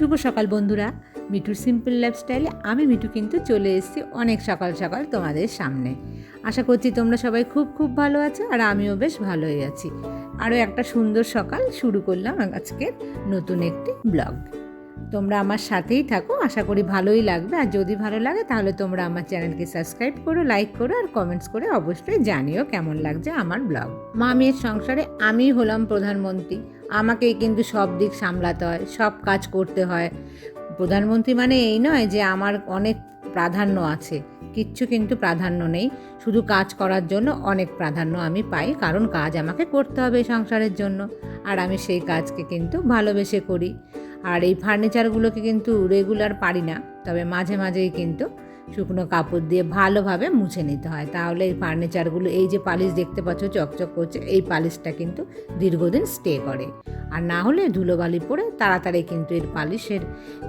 শুভ সকাল বন্ধুরা। মিঠুর সিম্পল লাইফস্টাইলে আমি মিঠু কিন্তু চলে এসেছি অনেক সকাল সকাল তোমাদের সামনে। আশা করছি তোমরা সবাই খুব খুব ভালো আছো আর আমিও বেশ ভালোই আছি। আরও একটা সুন্দর সকাল শুরু করলাম আজকের নতুন একটি ব্লগ। তোমরা আমার সাথেই থাকো। আশা করি ভালোই লাগবে। আর যদি ভালো লাগে, তাহলে তোমরা আমার চ্যানেলকে সাবস্ক্রাইব করো, লাইক করো, আর কমেন্টস করে অবশ্যই জানিও কেমন লাগছে আমার ব্লগ। মা মেয়ের সংসারে আমি হলাম প্রধানমন্ত্রী। আমাকেই কিন্তু সব দিক সামলাতে হয়, সব কাজ করতে হয়। প্রধানমন্ত্রী মানে এই নয় যে আমার অনেক প্রাধান্য আছে। কিচ্ছু কিন্তু প্রাধান্য নেই। শুধু কাজ করার জন্য অনেক প্রাধান্য আমি পাই, কারণ কাজ আমাকে করতে হবে সংসারের জন্য। আর আমি সেই কাজকে কিন্তু ভালোবেসে করি। আর এই ফার্নিচারগুলোকে কিন্তু রেগুলার পারি না। তবে মাঝে মাঝেই কিন্তু শুকনো কাপড় দিয়ে ভালোভাবে মুছে নিতে হয়। তাহলে এই ফার্নিচারগুলো, এই যে পালিশ দেখতে পাচ্ছ, চকচক করছে, এই পালিশটা কিন্তু দীর্ঘদিন স্টে করে। আর না হলে ধুলোবালি পড়ে তাড়াতাড়ি কিন্তু এর পালিশের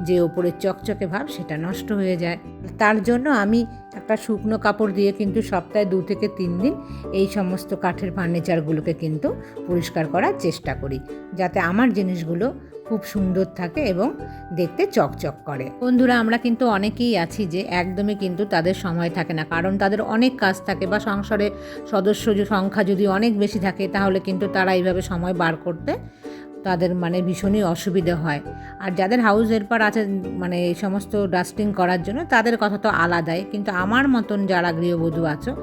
যে ওপরের চকচকে ভাব, সেটা নষ্ট হয়ে যায়। তার জন্য আমি একটা শুকনো কাপড় দিয়ে কিন্তু সপ্তাহে দু থেকে তিন দিন এই সমস্ত কাঠের ফার্নিচারগুলোকে কিন্তু পরিষ্কার করার চেষ্টা করি। যাতে আমার জিনিসগুলো খুব সুন্দর থাকে এবং দেখতে চকচক করে। বন্ধুরা, আমরা কিন্তু অনেকেই আছি যে একদমই কিন্তু তাদের সময় থাকে না। কারণ তাদের অনেক কাজ থাকে বা সংসারে সদস্য সংখ্যা যদি অনেক বেশি থাকে, তাহলে কিন্তু তারা এইভাবে সময় বার করতে তাদের মানে ভীষণই অসুবিধে হয়। আর যাদের হাউস হেল্পার আছে মানে এই সমস্ত ডাস্টিং করার জন্য, তাদের কথা তো আলাদাই। কিন্তু আমার মতন যারা গৃহবধূ আছো,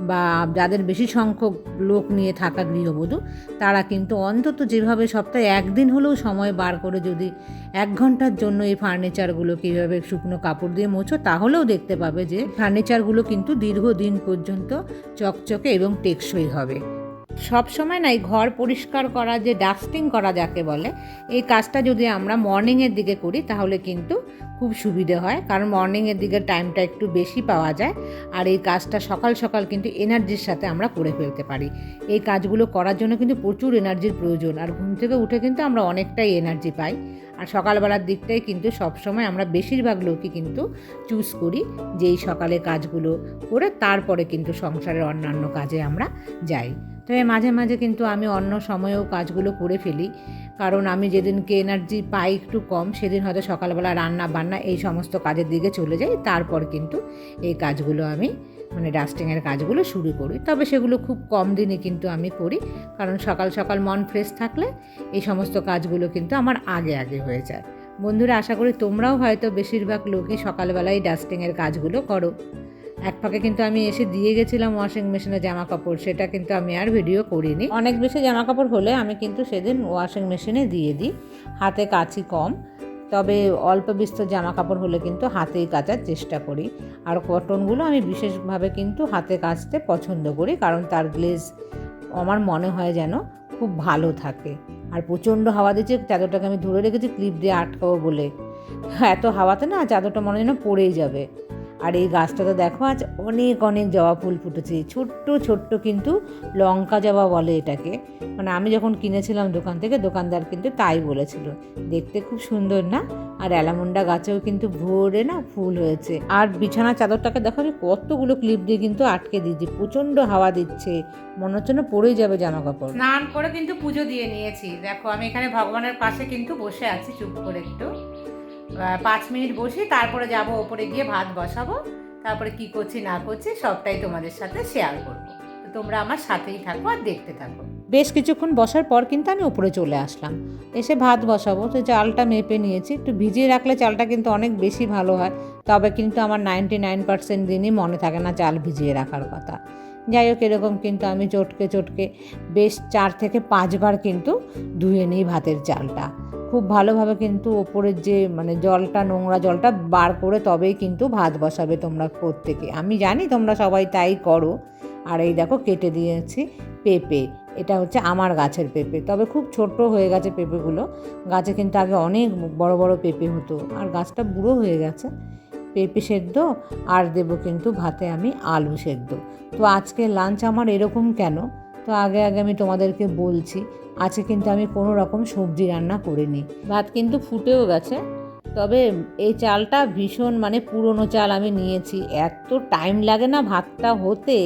বা যাদের বেশি সংখ্যক লোক নিয়ে থাকা গৃহবধূ, তারা কিন্তু অন্তত যেভাবে সপ্তাহে একদিন হলেও সময় বার করে যদি এক ঘণ্টার জন্য এই ফার্নিচারগুলো কীভাবে শুকনো কাপড় দিয়ে মোছো, তাহলেও দেখতে পাবে যে ফার্নিচারগুলো কিন্তু দীর্ঘদিন পর্যন্ত চকচকে এবং টেকসই হবে। সব সময় না এই ঘর পরিষ্কার করা, যে ডাস্টিং করা যাকে বলে, এই কাজটা যদি আমরা মর্নিংয়ের দিকে করি তাহলে কিন্তু খুব সুবিধে হয়। কারণ মর্নিংয়ের দিকে টাইমটা একটু বেশি পাওয়া যায় আর এই কাজটা সকাল সকাল কিন্তু এনার্জির সাথে আমরা করে ফেলতে পারি। এই কাজগুলো করার জন্য কিন্তু প্রচুর এনার্জির প্রয়োজন আর ঘুম থেকে উঠে কিন্তু আমরা অনেকটাই এনার্জি পাই। আর সকালবেলার দিকটাই কিন্তু সবসময় আমরা বেশিরভাগ লোকই কিন্তু চুজ করি যে এই সকালে কাজগুলো করে তারপরে কিন্তু সংসারের অন্যান্য কাজে আমরা যাই। তবে মাঝে মাঝে কিন্তু আমি অন্য সময়েও কাজগুলো করে ফেলি। কারণ আমি যেদিনকে এনার্জি পাই একটু কম, সেদিন হয়তো সকালবেলা রান্না বান্না এই সমস্ত কাজের দিকে চলে যাই। তারপর কিন্তু এই কাজগুলো আমি মানে ডাস্টিংয়ের কাজগুলো শুরু করি। তবে সেগুলো খুব কম দিনে কিন্তু আমি করি। কারণ সকাল সকাল মন ফ্রেশ থাকলে এই সমস্ত কাজগুলো কিন্তু আমার আগে আগে হয়ে যায়। বন্ধুরা, আশা করি তোমরাও হয়তো বেশিরভাগ লোকই সকালবেলায় ডাস্টিংয়ের কাজগুলো করো। এক ফাঁকে কিন্তু আমি এসে দিয়ে গেছিলাম ওয়াশিং মেশিনে জামা কাপড় সেটা কিন্তু আমি আর ভিডিও করিনি। অনেক বেশি জামা কাপড় হলে আমি কিন্তু সেদিন ওয়াশিং মেশিনে দিয়ে দিই, হাতে কাছি কম, তবে অল্প বিস্তর জামা কাপড় হলে কিন্তু হাতেই কাচার চেষ্টা করি। আর কটনগুলো আমি বিশেষভাবে কিন্তু হাতে কাচতে পছন্দ করি, কারণ তার গ্লেজ আমার মনে হয় যেন খুব ভালো থাকে। আর প্রচণ্ড হাওয়া দিচ্ছে, চাদরটাকে আমি ধরে রেখেছি ক্লিপ দিয়ে আটকাবো বলে। এত হাওয়াতে না চাদরটা মনে যেন পড়েই যাবে। আর এই গাছটা তো দেখো, আজ অনেক অনেক জবা ফুল ফুটেছে। ছোট্ট ছোট্ট কিন্তু লঙ্কা জবা বলে এটাকে। মানে আমি যখন কিনেছিলাম দোকান থেকে, দোকানদার কিন্তু তাই বলেছিল। দেখতে খুব সুন্দর না? আর অ্যালামুন্ডা গাছেও কিন্তু ভোরে না ফুল হয়েছে। আর বিছানা চাদরটাকে দেখো আমি কতগুলো ক্লিপ দিয়ে কিন্তু আটকে দিয়েছি। প্রচণ্ড হাওয়া দিচ্ছে। মনে হচ্ছে না পড়েই যাবে জামা কাপড় স্নান করে কিন্তু পুজো দিয়ে নিয়েছি। দেখো, আমি এখানে ভগবানের পাশে কিন্তু বসে আছি। চুপ করে একটু। পাঁচ মিনিট বসি, তারপরে যাব, ওপরে গিয়ে ভাত বসাবো, তারপরে কি করছি, না করছি, সবটাই তোমাদের সাথে শেয়ার করব। তোমরা আমার সাথেই থাকো আর দেখতে থাকো। বেশ কিছুক্ষণ বসার পর কিন্তু আমি উপরে চলে আসলাম। এসে ভাত বসাবো, তো চালটা মেপে নিয়েছি, একটু ভিজিয়ে রাখলে চালটা কিন্তু অনেক বেশি ভালো হয়, তবে কিন্তু আমার নাইনটি নাইন পার্সেন্ট দিনই মনে থাকে না চাল ভিজিয়ে রাখার কথা। যাই হোক, এরকম কিন্তু আমি চটকে চটকে বেশ চার থেকে পাঁচবার কিন্তু ধুয়ে নিই ভাতের চালটা। খুব ভালোভাবে কিন্তু ওপরের যে মানে জলটা, নোংরা জলটা বার করে তবেই কিন্তু ভাত বসাবে তোমরা প্রত্যেকে। আমি জানি তোমরা সবাই তাই করো। আর এই দেখো কেটে দিয়েছি পেঁপে। এটা হচ্ছে আমার গাছের পেঁপে। তবে খুব ছোট হয়ে গেছে পেঁপেগুলো। গাছে কিন্তু আগে অনেক বড় বড় পেঁপে হতো। আর গাছটা বুড়ো হয়ে গেছে। পেঁপে সেদ্ধ। আর দেবো কিন্তু ভাতে আমি আলু সেদ্ধ। তো আজকে লাঞ্চ আমার এরকম কেন? তো আগে আগে আমি তোমাদেরকে বলছি আজকে কিন্তু আমি কোনো রকম সবজি রান্না করিনি। ভাত কিন্তু ফুটেও গেছে, তবে এই চালটা ভীষণ মানে পুরনো চাল আমি নিয়েছি। এত টাইম লাগে না ভাতটা হতে,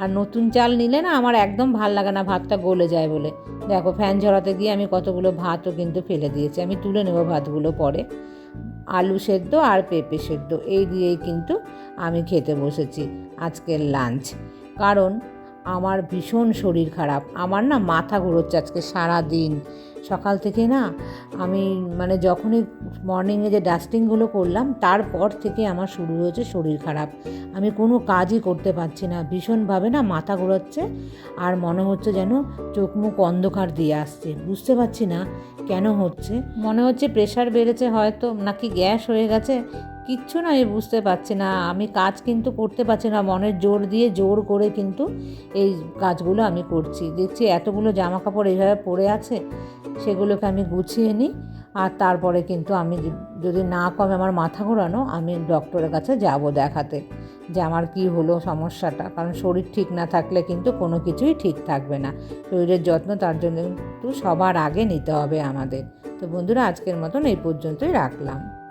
আর নতুন চাল নিলে না আমার একদম ভালো লাগে না ভাতটা গলে যায় বলে। দেখো ফ্যান ঝরাতে গিয়ে আমি কতগুলো ভাতও কিন্তু ফেলে দিয়েছি। আমি তুলে নেব ভাতগুলো পরে। আলু সেদ্ধ আর পেঁপে সেদ্ধ, এই দিয়েই কিন্তু আমি খেতে বসেছি আজকের লাঞ্চ কারণ আমার ভীষণ শরীর খারাপ। আমার না মাথা ঘুরোচ্ছে আজকে সারা দিন সকাল থেকে না আমি মানে যখনই মর্নিংয়ে যে ডাস্টিংগুলো করলাম, তারপর থেকে আমার শুরু হয়েছে শরীর খারাপ। আমি কোনো কাজই করতে পারছি না। ভীষণভাবে না মাথা ঘোরাচ্ছে আর মনে হচ্ছে যেন চোখ মুখ অন্ধকার দিয়ে আসছে। বুঝতে পারছি না কেন হচ্ছে। মনে হচ্ছে প্রেশার বেড়েছে হয়তো, নাকি গ্যাস হয়ে গেছে? কিচ্ছু না, আমি বুঝতে পারছি না। আমি কাজ কিন্তু করতে পারছি না। মনের জোর দিয়ে জোর করে কিন্তু এই কাজগুলো আমি করছি। দেখছি এতগুলো জামা কাপড় এইভাবে পরে আছে। সেগুলোকে আমি গুছিয়ে নিই। আর তারপরে কিন্তু আমি যদি না কমে আমার মাথা ঘোরানো, আমি ডক্টরের কাছে যাব দেখাতে যে আমার কী হলো সমস্যাটা। কারণ শরীর ঠিক না থাকলে কিন্তু কোনো কিছুই ঠিক থাকবে না। শরীরের যত্ন তার জন্য কিন্তু সবার আগে নিতে হবে আমাদের। তো বন্ধুরা, আজকের মতন এই পর্যন্তই রাখলাম।